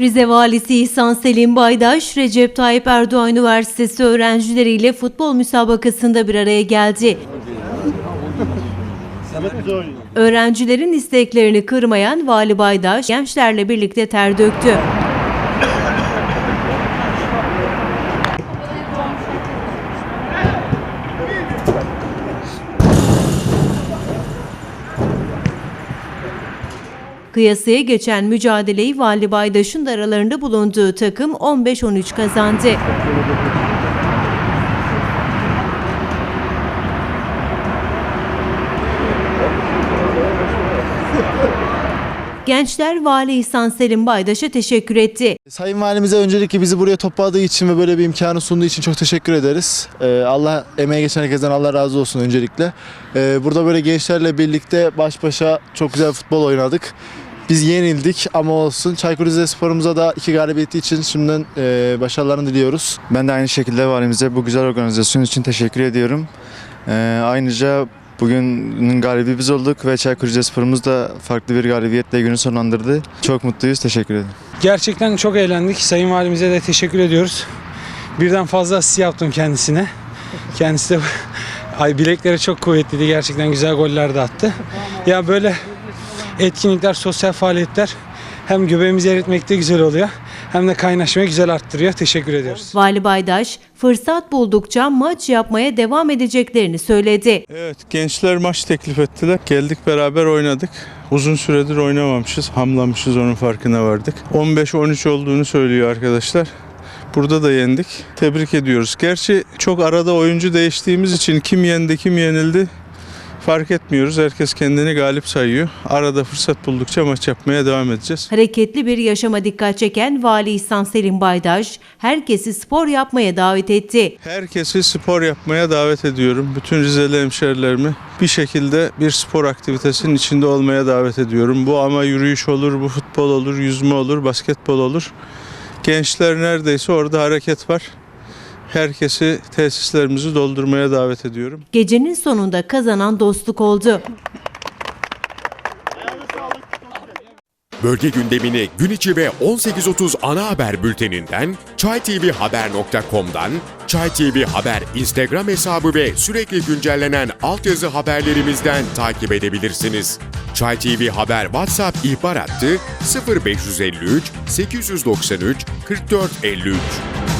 Rize Valisi İhsan Selim Baydaş, Recep Tayyip Erdoğan Üniversitesi öğrencileriyle futbol müsabakasında bir araya geldi. Öğrencilerin isteklerini kırmayan Vali Baydaş, gençlerle birlikte ter döktü. Kıyasaya geçen mücadeleyi Vali Baydaş'ın da aralarında bulunduğu takım 15-13 kazandı. Gençler Vali İhsan Selim Baydaş'a teşekkür etti. Sayın Valimize öncelikle bizi buraya topladığı için ve böyle bir imkanı sunduğu için çok teşekkür ederiz. Ee, Allah emeğe geçen herkesten Allah razı olsun öncelikle. Ee, burada böyle gençlerle birlikte baş başa çok güzel futbol oynadık. Biz yenildik ama olsun. Çaykur Rizespor'umuza da iki galibiyeti için şimdiden e, başarılarını diliyoruz. Ben de aynı şekilde valimize bu güzel organizasyon için teşekkür ediyorum. Ee, ayrıca bugünün galibi biz olduk ve Çaykur Rizespor'umuz da farklı bir galibiyetle günü sonlandırdı. Çok mutluyuz, teşekkür ederim. Gerçekten çok eğlendik. Sayın Valimize de teşekkür ediyoruz. Birden fazla asist yaptım kendisine. Kendisi de ay bilekleri çok kuvvetliydi. Gerçekten güzel goller de attı. Ya böyle etkinlikler, sosyal faaliyetler hem göbeğimizi eritmekte güzel oluyor hem de kaynaşmayı güzel arttırıyor. Teşekkür ediyoruz. Vali Baydaş, fırsat buldukça maç yapmaya devam edeceklerini söyledi. Evet gençler maç teklif ettiler. Geldik beraber oynadık. Uzun süredir oynamamışız. Hamlamışız onun farkına vardık. 15-13 olduğunu söylüyor arkadaşlar. Burada da yendik. Tebrik ediyoruz. Gerçi çok arada oyuncu değiştiğimiz için kim yendi kim yenildi fark etmiyoruz. Herkes kendini galip sayıyor. Arada fırsat buldukça maç yapmaya devam edeceğiz. Hareketli bir yaşama dikkat çeken Vali İhsan Selim Baydaş, herkesi spor yapmaya davet etti. Herkesi spor yapmaya davet ediyorum. Bütün Rizeli hemşerilerimi bir şekilde bir spor aktivitesinin içinde olmaya davet ediyorum. Bu ama yürüyüş olur, bu futbol olur, yüzme olur, basketbol olur. Gençler neredeyse orada hareket var. Herkesi tesislerimizi doldurmaya davet ediyorum. Gecenin sonunda kazanan dostluk oldu. Bölge gündemini gün içi ve 18.30 ana haber bülteninden, çaytvhaber.com'dan, Çay TV Haber Instagram hesabı ve sürekli güncellenen altyazı haberlerimizden takip edebilirsiniz. Çay TV Haber WhatsApp ihbar hattı 0553 893 4453.